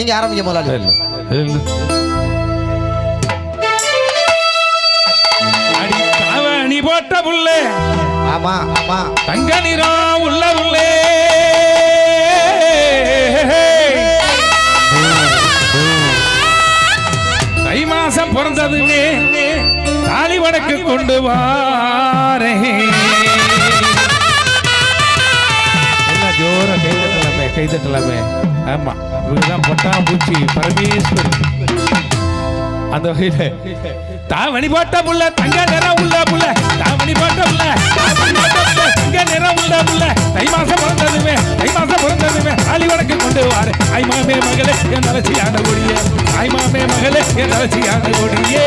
நீங்க ஆரம்பிக்க முதலாளி. அடி போட்ட புள்ளே. ஆமா ஆமா. தங்க நிறம் உள்ள உள்ளே தை மாசம் பிறந்ததுமே தாலி வடக்கு கொண்டு வாரே. ஜோரா கை தட்டலாமே கை தட்டலாமே ஆமா. இவங்கதான் பட்டாம்பூச்சி பூச்சி பரமேஸ்வரி. அந்த வகையில தாவணி போட்ட புள்ள தங்க நிறம் உள்ள புள்ள தாவணி போட்ட புள்ள தங்க நிறம் உள்ள புள்ள. தை மாசம் பிறந்ததுமே தை மாசம் பிறந்ததுமே தாலி வடக்கு கொண்டு வாரு. ஐ மாமே மகளே என் அலட்சியான ஒடியே ஐ மாமே மகளே என் அலட்சியான ஒடியே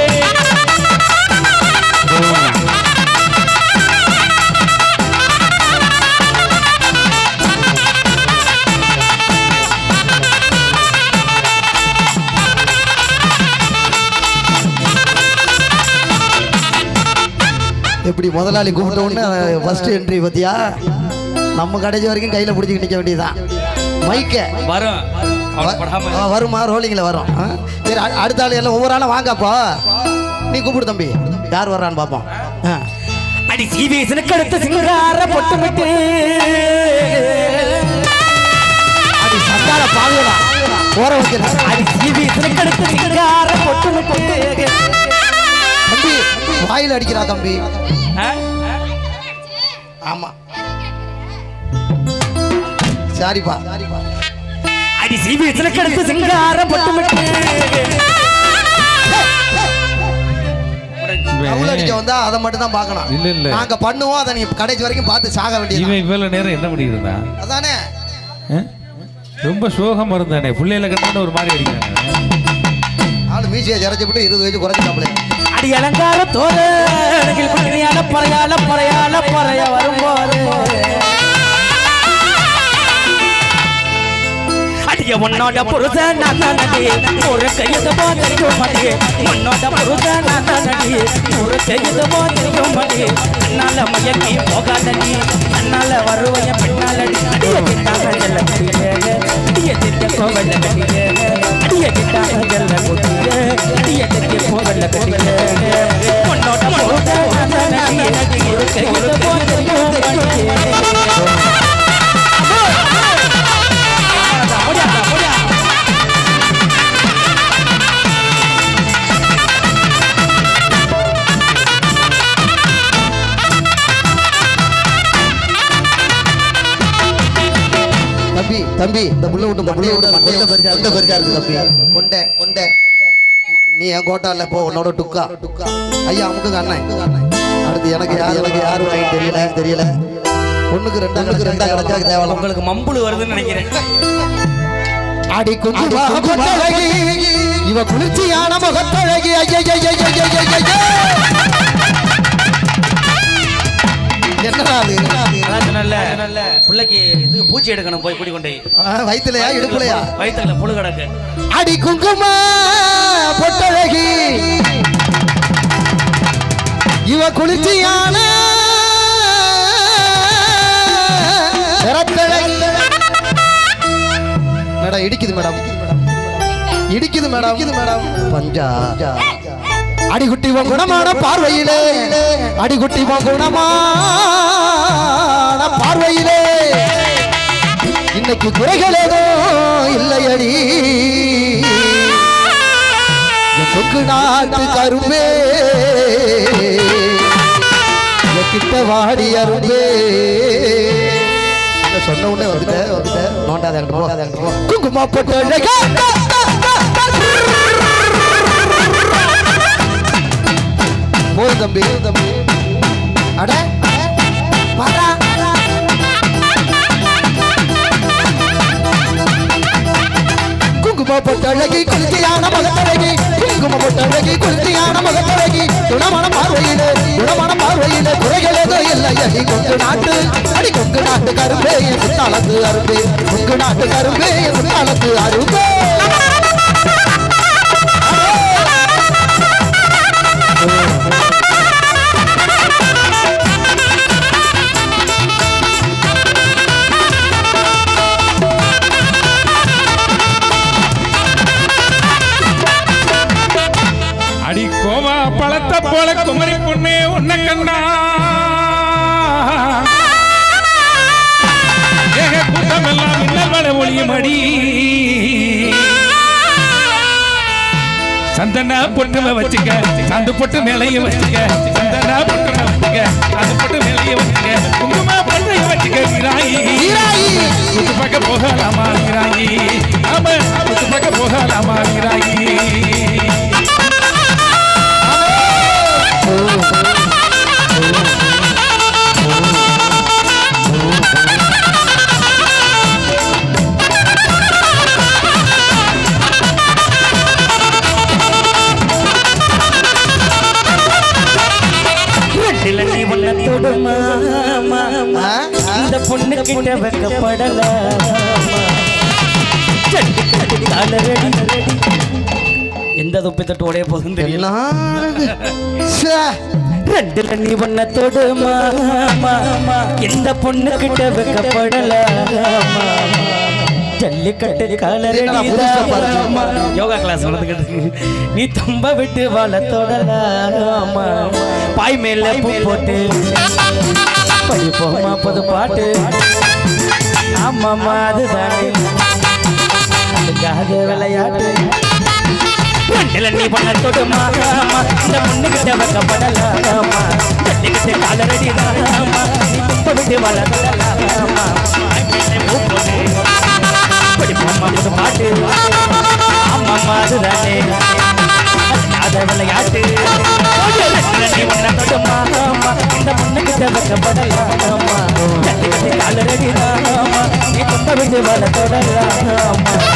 முதலாளி கூப்பிட்ட உடனே ஃபர்ஸ்ட் என்ட்ரி பத்தியா நம்ம கடைசி வரைக்கும் கையில பிடிச்சிட்டு நிக்க வேண்டியதுதான். மைக்க வரும். வருமா? ரோலிங்கில் வரும்? சரி அடுத்த ஆள் எல்லாம் ஒவ்வொரு ஆளும் வாங்கப்போ நீ கூப்பிடு தம்பி. யார் வர்றான்னு பார்ப்போம். அடி சீவேசனுக்கு அடுத்த சிங்கார பொட்டுமிட்டு. அடி சண்டால பாவியலாம் ஓர வைக்கிறேன் அடி சீவேசனுக்கு அடுத்த சிங்கார பொட்டுமிட்டு. வாயில் அடிக்கிறா தம்பி? ஆமா. சாரிப்பா. அடி சீவேசனுக்கு அடுத்த சிங்கார பொட்டுமிட்டு. அடிக்க வந்தா அதை மட்டும் தான் பார்க்கணும். இல்ல, இல்ல. நாங்க பண்ணுவோம் அதை நீ கடைசி வரைக்கும் பார்த்து சாக வேண்டியது இவன் இவ்வளவு நேரம் என்ன பண்ணியிருந்தா அதானே? ரொம்ப சோகமா இருந்தானே. பிள்ளையில கண்டான ஒரு மாதிரி அடிக்கிறாங்க நாலு மீசியை ஜரைச்சு விட்டு இருபது வயசு குறைச்சிட்டாப்ல அடி அலங்கார தோற பட்டினியால பறையால பறையால பறைய வரும்போது. அடிய உன்னோட புருஷன் நான் நடி ஒரு கையது போ தெரியும் மடி உன்னோட புருஷன் நான் நடி ஒரு கையது போ தெரியும் மடி போகாதடி. வருவைய அடிய அடிய அடிய தம்பி தம்பி இந்த புள்ள விட்டு இந்த புள்ள விட்டு பெருசா கொண்ட பெருசா இருக்கு தம்பி. கொண்ட நீ என் கோட்டால போ உன்னோட டுக்கா. டுக்கா ஐயா அமுக்கு அண்ணன் அடுத்து எனக்கு யார் எனக்கு யார் வாங்கி தெரியல. தெரியல. ஒண்ணுக்கு ரெண்டா ஒண்ணுக்கு ரெண்டா கிடைச்சா தேவலாம் உங்களுக்கு மம்புளு வருதுன்னு நினைக்கிறேன். அடி பொட்டழகி இவ குளிர்ச்சியான முகத்தழகி. என்னடா அது அதான் சொன்னேன்ல, பிள்ளைக்கு இது பூச்சி எடுக்கணும் போய் கூடி கொண்டு ஆ, வயித்துலயா இடுப்புலயா? வயிற்றுல புழு கிடக்கு. அடி குங்குமா பொட்டழகி. இவ குளிர்ச்சியான மேடம் இடிக்குது மேடம். இடிக்குது மேடம். இடிக்குது மேடம் பஞ்சா அடிகுட்டி உன் குணமான பார்வையிலே. அடிகுட்டி உன் குணமான பார்வையிலே. இன்னைக்கு குறைகள் ஏதோ இல்லையடி. கொங்கு நாட்டு கரும்பே. கிட்ட வாடி அரும்பே. சொன்ன உடனே வந்துட்ட? வந்துட்ட. நோண்டாத. குங்கும போட்டு போது தம்பி தம்பி. அட வாடா. குங்கும பொட்டழகி குளிர்ச்சியான முகத்தழகி. குங்கும பொட்டழகி குளிர்ச்சியான முகத்தழகி. குணமான பார்வையிலே குணமான பார்வையிலே குறைகள் ஏதோ இல்லை. அடி கொங்கு நாட்டு அடி கொங்கு நாட்டு கரும்பே என் முத்தாளத்து அரும்பே. கொங்கு நாட்டு கரும்பே என் முத்தாளத்து அரும்பே. கண்ணா. ஏக கூட்டம் எல்லாம் மின்னல் வட ஒளியும் அடி சந்தனா பொட்டும வச்சுக்க சந்து பொட்டு மேலையும் வச்சுக்க சந்தனா பொட்டும வச்சுக்க சந்து பொட்டு மேலையும் வச்சுக்க குங்கும பண்டைய வச்சுக்க வீராயி. வீராயி. குத்து பக்க போகலாமா வீராயி? ஆமா குத்து பக்க போகலாமா வீராயி? நீ ஒன்ன தொடுமா? இந்த பொண்ணு கிட்ட காலரடி எந்த தொப்பி தட்டு உடைய போதும் தெரியல. ரெண்டுல நீ ஒன்ன தொடுமா? இந்த பொண்ணு கிட்ட வைக்கப்படலாமா காலரடி யோகா கிளாஸ் நடந்துக்கிட்டு நீ தும்ப விட்டு வாழ தொடலாமா பாய் மேல பூ போட்டு. படிப்போமா புது பாட்டு. ஆமாமா அதுதானே. அதுக்காக விளையாட்டு. ரெண்டுல நீ பண்ண தொடுமா? இந்த பொண்ணு கிட்ட வைக்கப்படலாமா ஜல்லிக்கிட்டு காலரடி நீ தும்ப விட்டு பூ போட்டு. தும்ப விட்டு வாழ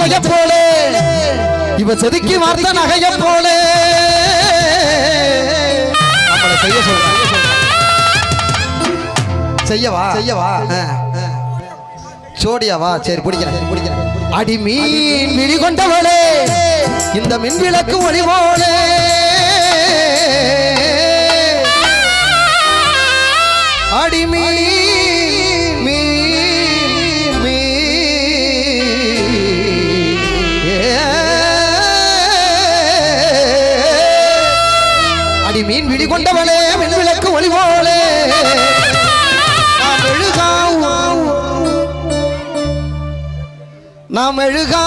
சலக போலே. இவ செதுக்கி வார்த்த நகைய போலே. செய்ய சொல்ற. செய்யவா? செய்யவா. சோடியாவா சரி பிடிக்கிறேன். பிடிக்கிறேன். அடி மீன் விழி கொண்டவளே. இந்த மின் விளக்கு ஒளி போலே. அடி மீன். நாம் எழுகா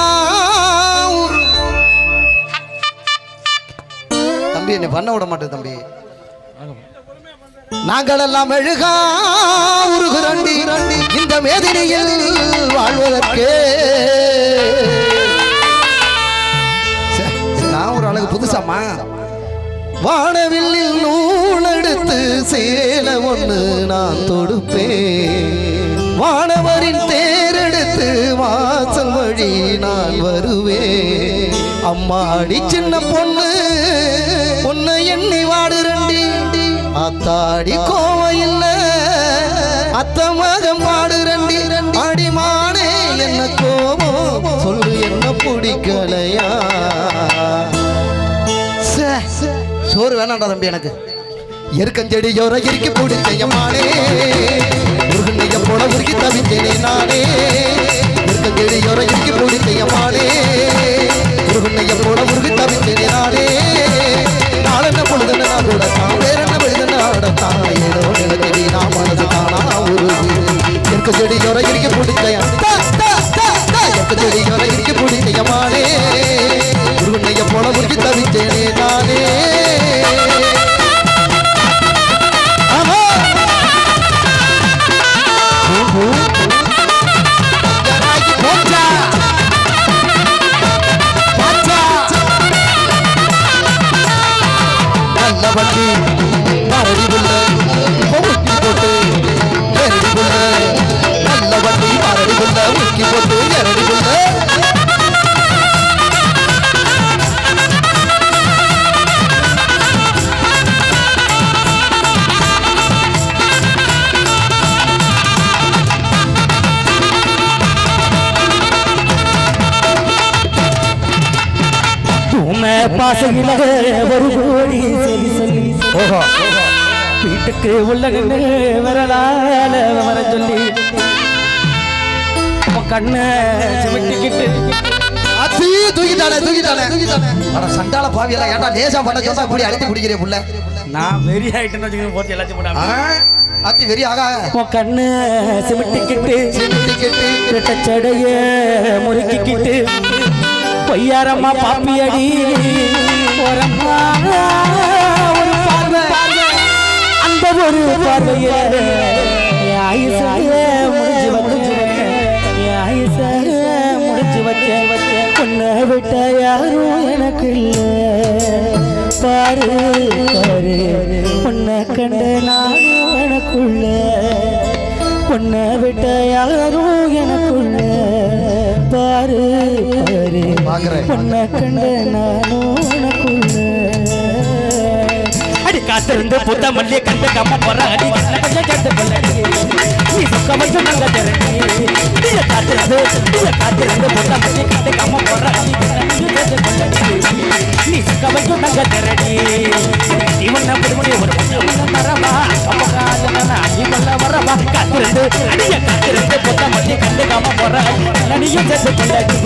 தம்பி என்னை பண்ண விட மாட்டேன் தம்பி. நாங்கள் எல்லாம் எழுகா உருகுரண்டி இந்த மேதினியில் வாழ்வதற்கே. சே, நான் ஒரு அழகு புதுசாமா வானவில்லில் நூலெடுத்து சேல ஒன்று நான் தொடுப்பேன். வானவரின் தேரெடுத்து வாசல் வழி நான் வருவேன் அம்மாடி சின்ன பொண்ணு பொண்ணு எண்ணி வாடு ரெண்டி. அத்தாடி கோவையில் அத்த மகம் பாடு பாடுரண்டி அடிமானே என்ன கோபம்? சொல்லு என்ன பிடிக்கலையா? சோறு வேணாண்டா தம்பி எனக்கு. எருக்கஞ்செடி யோர இறுக்கி பிடிச்சையம்மானே முருகனைய போல உருகி தவிச்சேனே நானே. எருக்கஞ்செடி யோர இறுக்கி பிடிச்சையம்மானே பாசையில ஒரு கோடி சொல்லி சொல்லி ஓஹோ. வீட்டுக்கு உள்ள நின்று விரலால வர சொல்லி. கண்ணை சிமிட்டிக்கிட்டு. தூக்கிட்டானே தூக்கிட்டானே. அட சண்டால பாவியெல்லாம் ஏன்டா லேசா பண்ண சொன்னா இப்படி அழுத்தி பிடிக்கிறே புள்ள? நான் வெறி ஆயிட்டேன்னு வச்சுக்கோங்க போட்டு எல்லாத்தையும் போட்டாங்க அத்தி வெறி ஆகா. உன் கண்ணை சிமிட்டிக்கிட்டு டிக்கெட்டு ரெட்டச்சடைய முறுக்கிக்கிட்டு. பொய்யாரம்மா பாப்பியடி. ஓரம்மா ஒரு பார்வை. அந்த ஒரு பார்வையில என் ஆயுசாய முடிஞ்சு வச்சு என் ஆயுசாய முடிஞ்சு வச்ச உன்னை விட்ட யாரும் எனக்கு இல்லை. பாரு பாரு. உன்னை கண்ட நானும் எனக்குள்ள. உன்னை விட்ட யாரும் எனக்குள்ள. பாரு பார்க்கறேன். திறந்து புத்த மல்லிய கண்டு கம்ம போற அடி கொஞ்சம் சேர்த்து நீ சொக்க வச்சு நாங்க திறந்து நீ காத்திருந்து நீ காத்திருந்து புத்த மல்லிய கண்டு கம்ம போற அடி நீ சொக்க வச்சு நாங்க திறடி இவன் புதுமணி ஒரு பொண்ணு மரமா அடி கொள்ள வரவா? காத்திருந்து அடிய காத்திருந்து புத்த மல்லிய கண்டு கம்ம போற அடி நீயும் சேர்த்து கொள்ளடி.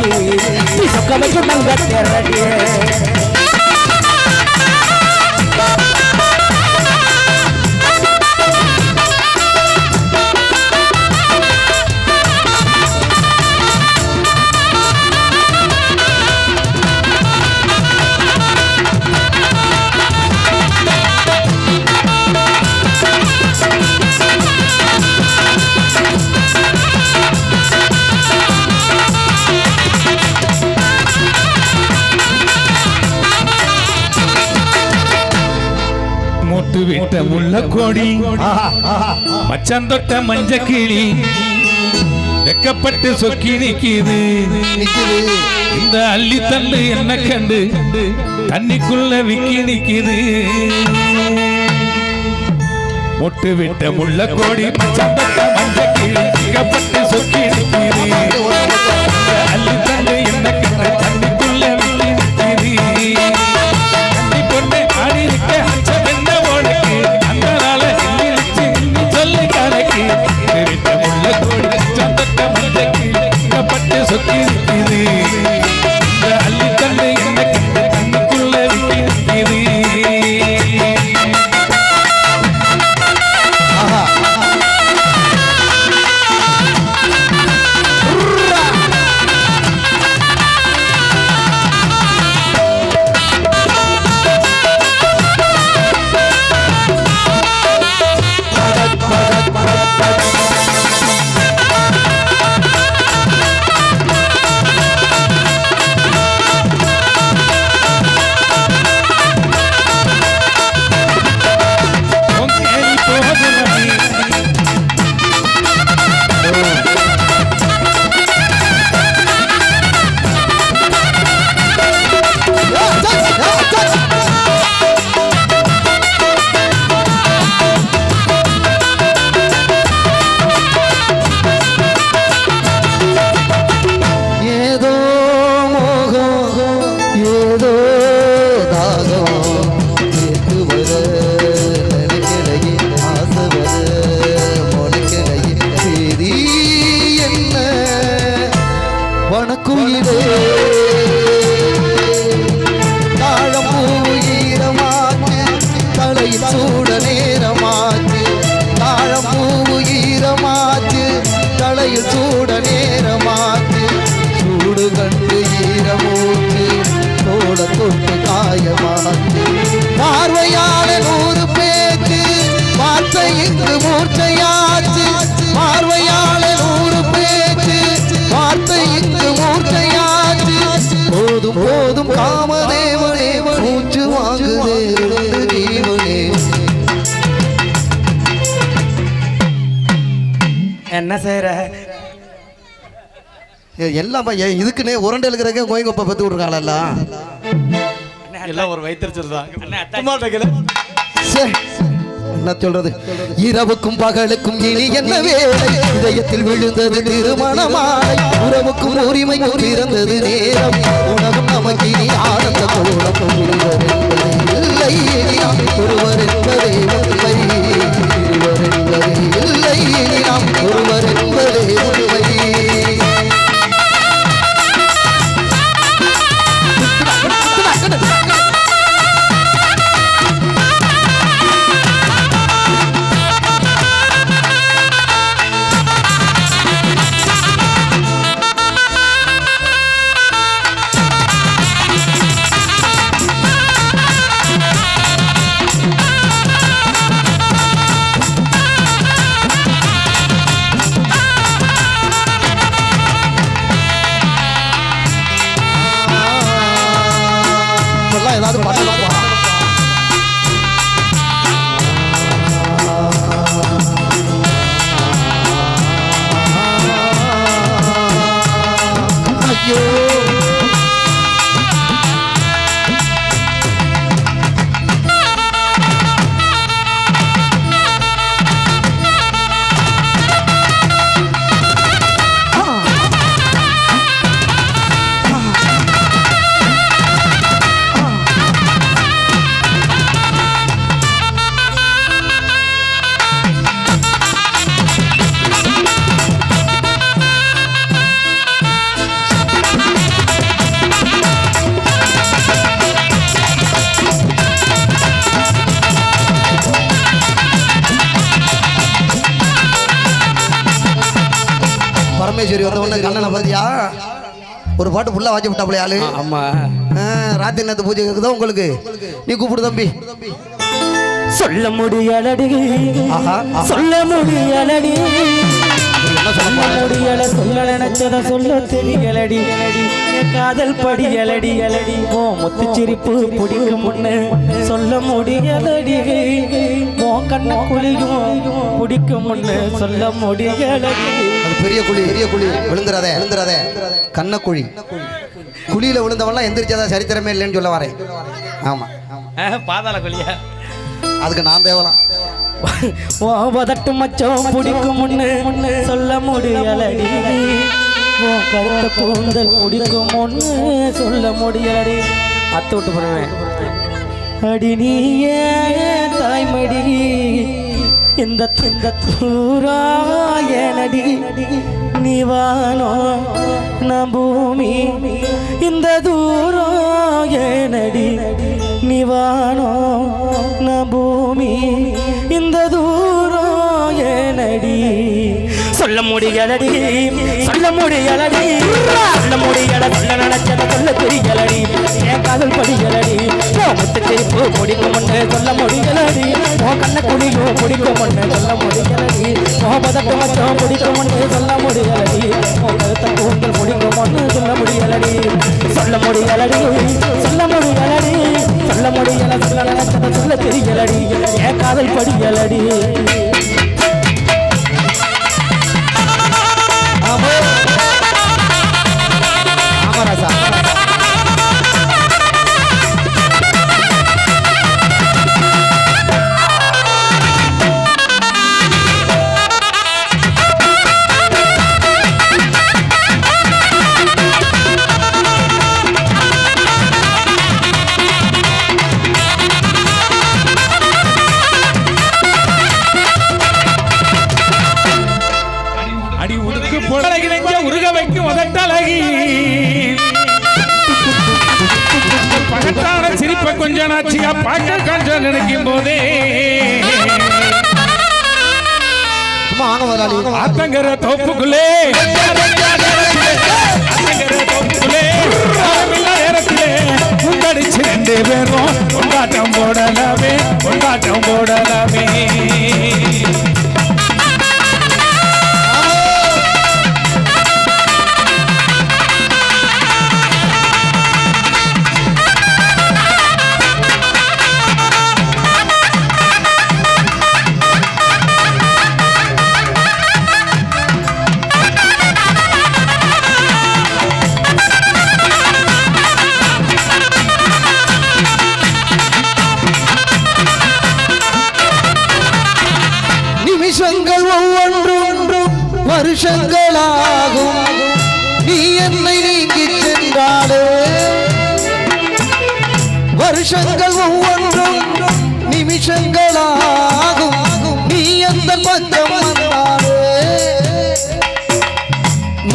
நீ சொக்க வச்சு நாங்க திறடி விட்ட முள்ள மச்சான் தொட்ட மஞ்ச கிளி வெக்கப்பட்டு சொக்கி நிக்கிது. இந்த அள்ளி தள்ளு என்ன கண்டு? தண்ணிக்குள்ள விக்கி நிக்கிது. மொட்டு விட்ட முள்ள கோடி மச்சான் தொட்ட மஞ்ச கிளி என்ன செய்யற ஏ, எல்லாம் இதுக்குன்னே உரண்டு எழுக்கிறக்கே கோயங்கொப்பை பத்து விட்ருக்காங்கல்ல எல்லாம் ஒரு வைத்திருச்சல் தான் சே என்ன சொல்றது? இரவுக்கும் பகலுக்கும் இனி என்ன வேலை? இதயத்தில் விழுந்தது திருமணமாலை. உறவுக்கும் உரிமைக்கும் பிறந்தது நேரம். உலகம் ஒரு பாட்டு ஃபுல்லாக வாட்சி விட்டாப்புல ஆளு. ஆமா. ஆ, ராத்திரி நேரத்து பூஜை கேக்குதா உங்களுக்கு? நீ கூப்பிடு தம்பி. சொல்ல முடியலடி. சொல்ல முடியலடி முடியல சொல்ல நினைச்சத சொல்ல தெரியலடி. காதல் படியலடி. ஓ முத்துச்சிரிப்பு பிடிக்கும் முன்னு சொல்ல முடியலடி ஓ கண்ண குழியும் பிடிக்கும் முன்னு சொல்ல முடியலடி பெரிய குழி. பெரிய குழி. விழுந்துறாதே. விழுந்துறாதே. கண்ண குழி குழியில விழுந்தவன்லாம் எந்திரிச்சாதான் சரித்திரமே இல்லைன்னு சொல்ல வரேன். ஆமா. பாதாள கொலியா அதுக்கு நான் தேவலாம். ஓ பதட்டு மச்சம் பிடிக்கும் முன்னு சொல்ல முடியலடி. கருத்த கூந்தல் பிடிக்கும் முன்னு சொல்ல முடியலடி. அத்து விட்டு போனேன் அடி நீ தாய்மடி இந்த இந்த தூராயனடி ஏனடி நீ பூமி. இந்த தூராயனடி. ஏனடி நீ பூமி. இந்த தூராயனடி. சொல்ல முடியலடி. சொல்ல முடியலடி. சொல்ல முடியல. சொல்ல நினைச்சத சொல்ல தெரியலடி. என் காதல் படியலடி. முத்து திருப்பு பிடிக்கும் ஒன்று சொல்ல முடியலடி. ஓ கண்ண குடியும் பிடிக்கும் ஒன்று சொல்ல முடியலடி. ஓ பதட்டு மட்டும் பிடிக்கும் ஒன்று சொல்ல முடியலடி. ஓ கருத்த கூந்தல் பிடிக்கும் ஒன்று சொல்ல முடியலடி. சொல்ல முடியலடி. சொல்ல முடியலடி. சொல்ல முடியல. சொல்ல நினைச்சத சொல்ல தெரியலடி. என் காதல் படியலடி. கொண்டாட்டம் போடலாமே கொண்டாட்டம் போடலாமே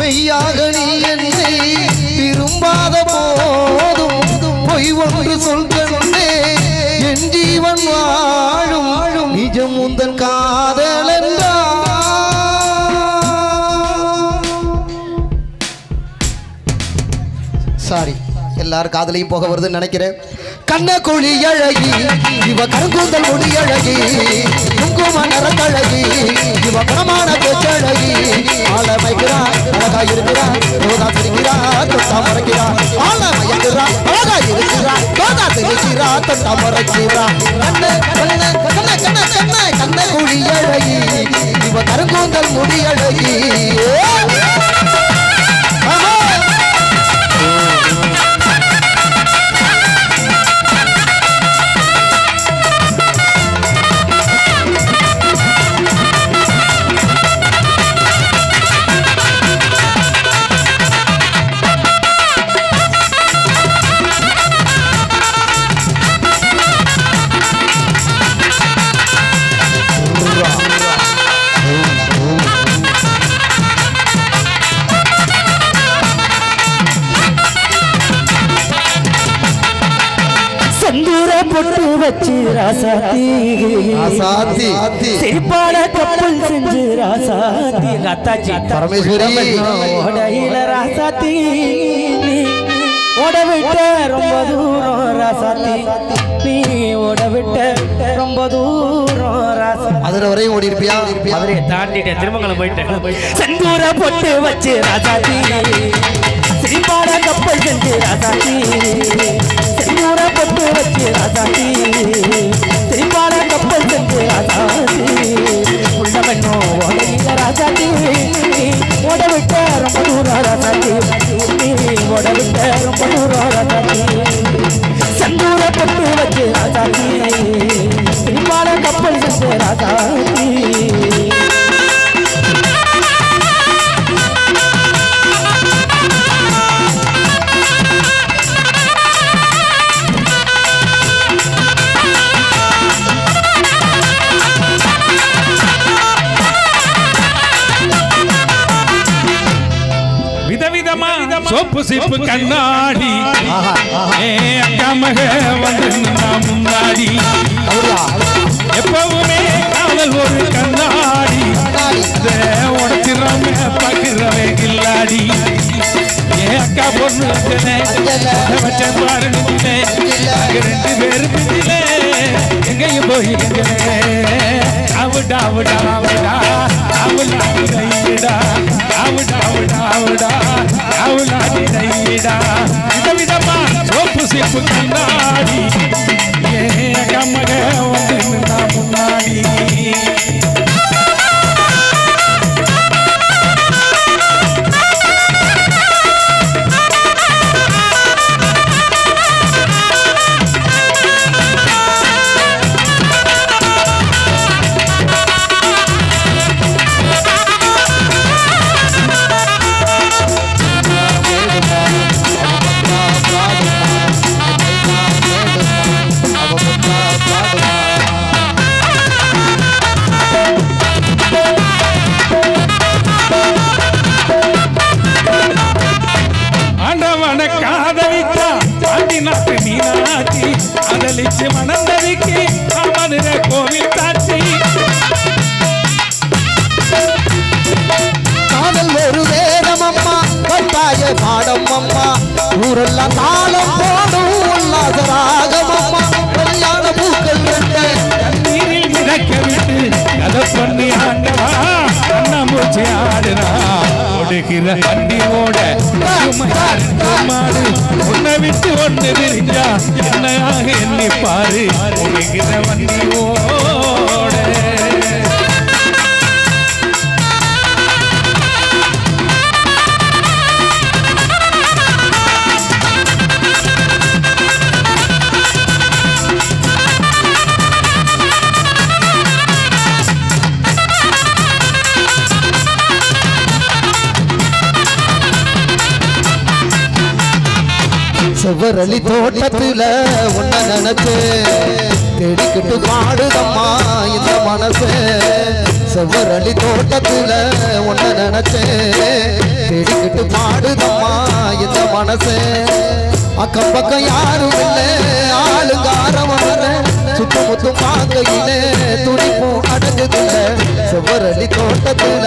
மெய்யாக நீ என்னை விரும்பாத போதும் பொய் ஒன்று சொல்கண்டே என் ஜீவன் வாழும் நிஜம் உந்தன் காதல எல்லாரும் காதலையும் போக வருதுன்னு நினைக்கிறேன். கண்ண குழி அழகி இவ கருங்கூந்தல் முடி அழகி குங்கும நரக்கழகி இவ பணமான பேச்சழகி ஆள வைக்கிறா அழகா இருக்கிறா ரோதா சிரிக்கிறா தொட்டா மறைக்கிறா ஆள மயக்கிறா அழகா இருக்கிறா ரோதா சிரிக்கிறா தொட்டா மறைக்கிறா. கண்ண கண்ண கண்ண கண்ண கண்ண கண்ண குழி அழகி இவ கருங்கூந்தல் முடி அழகி. பரமேஸ்வரி. ஓடையில ராசாத்தி நீ ஓட விட்ட ரொம்ப தூரம் ராசாத்தி. நீ ஓட விட்ட ரொம்ப தூரம் ராசாத்தி. மதுரை வரையும் ஓடி இருப்பியா மதுரையை தாண்டிட்டேன். திருமங்கலம் போயிட்டேன். செந்தூர பொட்டு வச்சு ராசாத்தி. சிரிப்பான கப்பல் செஞ்சு ராசாத்தி. செந்தூர பொட்டு வச்சு ராசாத்தி சிரிப்பான கப்பல் செஞ்சு ராசாத்தி உள்ளவண்ணோ ஓடையில ராசாத்தி நீ ஓட விட்ட ரொம்ப தூரம் ராசாத்தி நீ ஓட விட்ட ரொம்ப தூரம் ராசாத்தி சந்தூர பொட்டு வச்சு ராசாத்தி சிரிப்பான கப்பல் செஞ்சு ராசாத்தி சோப்பு சிப்பு கண்ணாடி. ஏ அக்கா மக வந்து முன்னாடி. எப்பவுமே காதல் ஒரு கண்ணாடி. இதை உடச்சிடாம பாக்குறவே கில்லாடி ஏ அக்கா பொண்ணு வச்சனே வச்சேன் பாரு நெஞ்சிலே. நாங்க ரெண்டு பேரும் பிஞ்சிலே எங்கேயும் போய் எங்களே அவுடா அவுடா அவுடா அவுலா டைடா அவுடா அவுடா அவுடா அவுலா டைடா விதவிதமா சோப்பு சிப்பு கண்ணாடி ஏ கம்மக வந்து முன்னாடி வண்டி ஓட மாடு உன்னை விட்டு ஒன்று விரிஞ்சா என்னையாக எண்ணி பாரு வண்டி ஓ செவ்வரளி தோட்டத்துல உன்ன நினைச்சு. தேடிக்கிட்டு பாடுதம்மா இந்த மனசு. செவ்வரளி தோட்டத்துல உன்ன நினைச்சு. தேடிக்கிட்டு பாடுதம்மா இந்த மனசு. அக்கம் பக்கம் யாரும் இல்லை ஆளுங்க ஆரவம் இல்லை சுத்தம் முத்தும் பார்க்கையிலே துடிப்பும் அடங்குதில்ல. செவ்வரளி தோட்டத்துல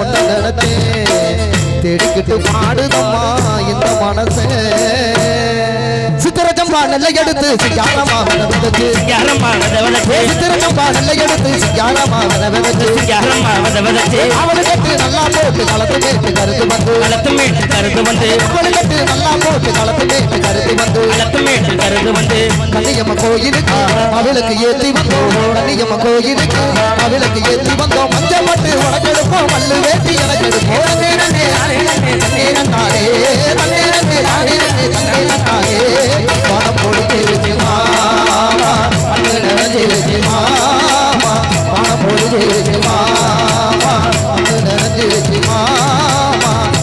உன்ன நினைச்சேன் தேடிக்கிட்டு பாடுதம்மா இந்த மனசே. நெல்லை எடுத்து சிங்காரமா விதவிதச்சு யாரம்மா வத வதச்சு சித்திரஜம்பா நெல்லை எடுத்து சிங்காரமா விதவிதச்சு யாரம்மா வத வதச்சு அவளை கட்டு நல்லா போட்டு களத்து கேட்டு கருத்து வந்து. களத்து மேட்டு கருது வந்து. அவளை கட்டு நல்லா போட்டு களத்து கேட்டு கருத்து வந்து. களத்து மேட்டு கருது வந்து. கன்னியம்ம கோயிலுக்கு அவளுக்கு ஏத்தி வந்தோம். கன்னியம்ம கோயிலுக்கு அவளுக்கு ஏத்தி வந்தோம். மஞ்சள் பட்டு மல்லு வேட்டி எனக்கு எடுப்போம். தன்னேரனாரே, தன்னேரனே, தன்னேரனே,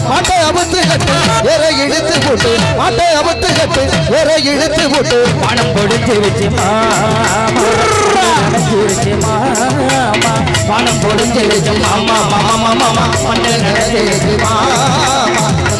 மாட்டை அபத்து கட்டு வேற இழுத்து போட்டு மாட்டை அபத்து கட்டு பணம் பொடிச்சு வச்சு மாமா மாமா பணம் பொடிச்சு வச்சு மாமா மாமா மாமா